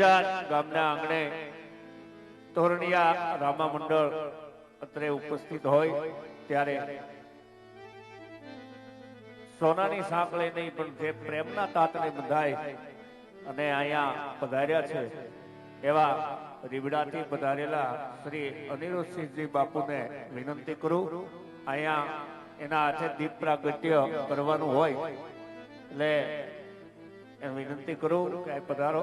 ગામના આંગણે તોરણિયા રામા મંડળ અત્રે ઉપસ્થિત હોય ત્યારે સોનાની સાંક લઈ નહીં, પણ જે પ્રેમના તાતને બંધાય અને અહીંયા પધાર્યા છે, એવા રીબડાથી પધારેલા શ્રી અનિરુદ્ધસિંહજી બાપુને વિનંતી કરું, અહીંયા એના હાથે દીપ પ્રાગટ્ય કરવાનું હોય, એટલે વિનંતી કરું કે પધારો.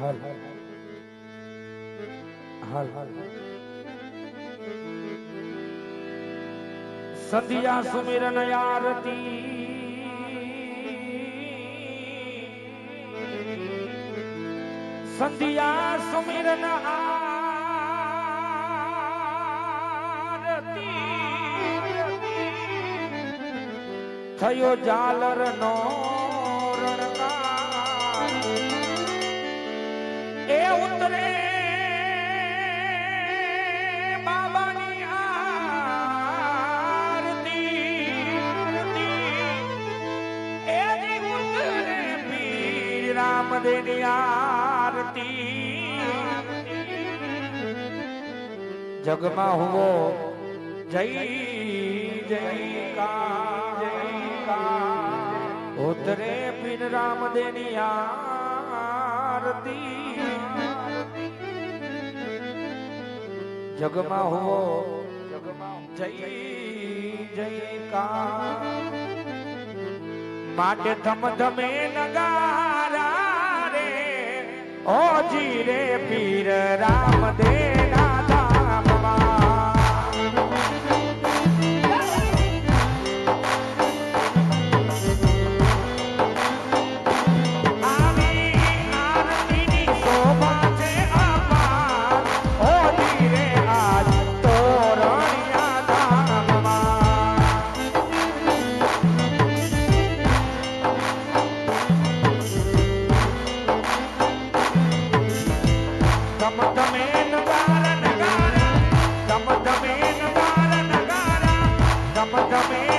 હાલ હાલ હાલ. સંધ્યા સુમિરન આરતી. સંધ્યા સુમિરન આરતી. થયો જાલર નો રામદેવની આરતી. જગમાં હુવો જય જય જયકાર ઉતરે પીર રામદેવની આરતી. જગમાં હુવો જય જયકાર માટે ધમ ધમે નગારા રે, ઓજી રે પીર Ram Come on, come in,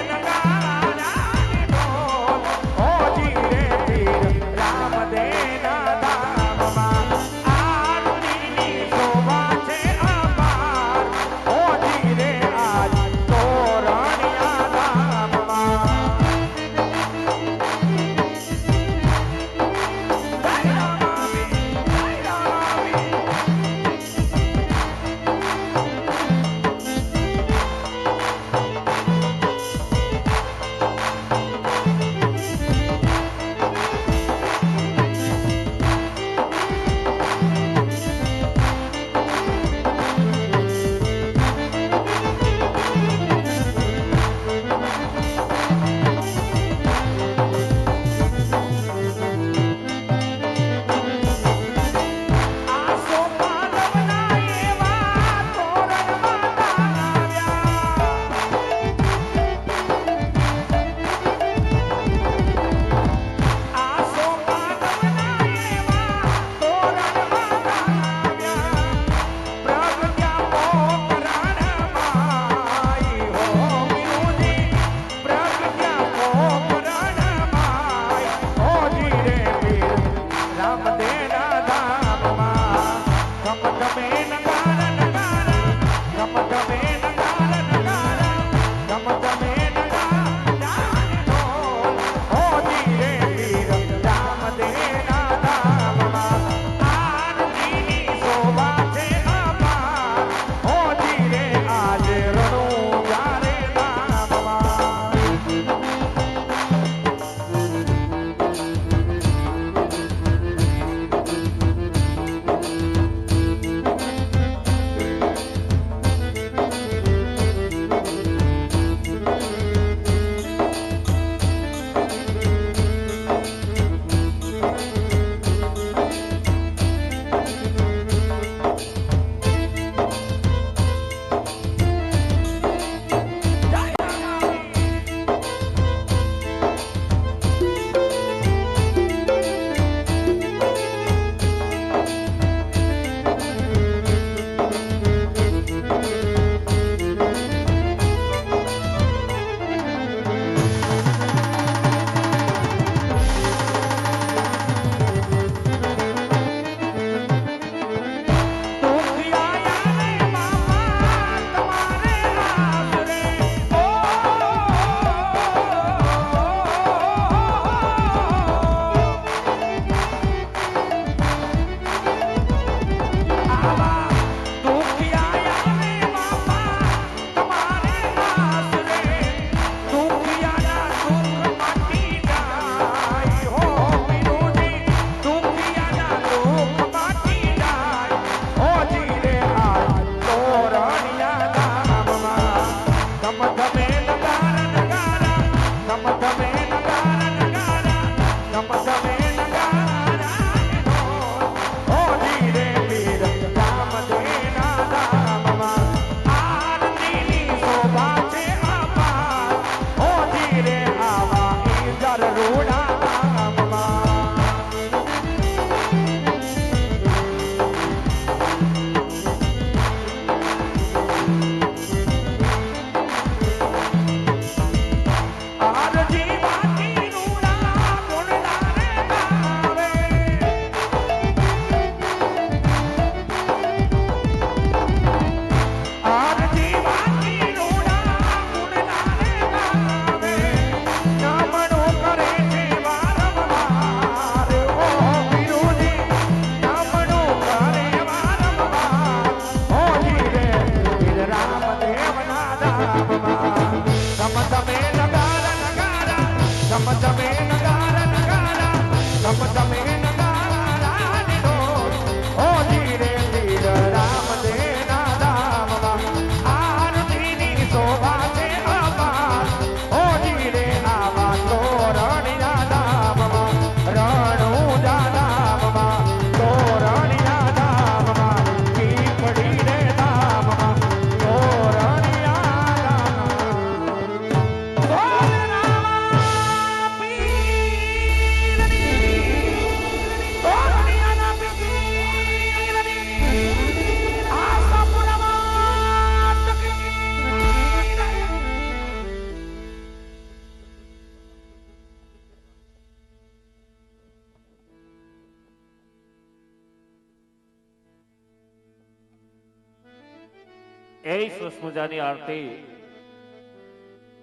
એવી સરસ મજાની આરતી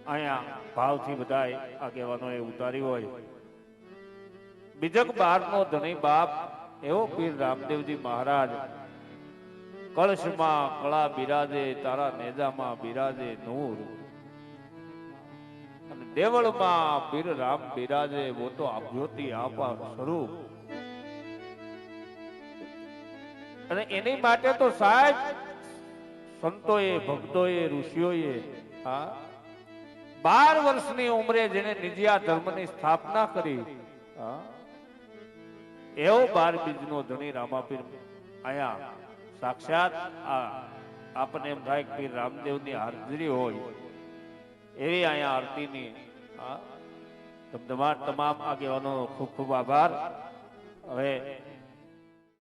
અહીંયા ભાવથી બધાય આગેવાનોએ ઉતારી હોય. બીજક બારનો ધણી બાપ એવો પીર રામદેવજી મહારાજ, કળશમાં કળા બિરાજે, તારા નેજામાં બિરાજે, નૂર. અને દેવળમાં પીર રામ બિરાજે વો તો અભ્યોતિ આપા સ્વરૂપ. અને એની માટે તો સાહેબ સંતોએ ભક્તોએ ઋષિઓએ હા બાર વર્ષની ઉંમરે જેને નિજિયા ધર્મની સ્થાપના કરી એવો બાર બીજનો ધણી રામાપીર અહીંયા સાક્ષાત આ આપણને એમ થાય કે રામદેવની હાજરી હોય એવી અહીંયા આરતીની હા, તમામ આગેવાનો ખૂબ ખૂબ આભાર. હવે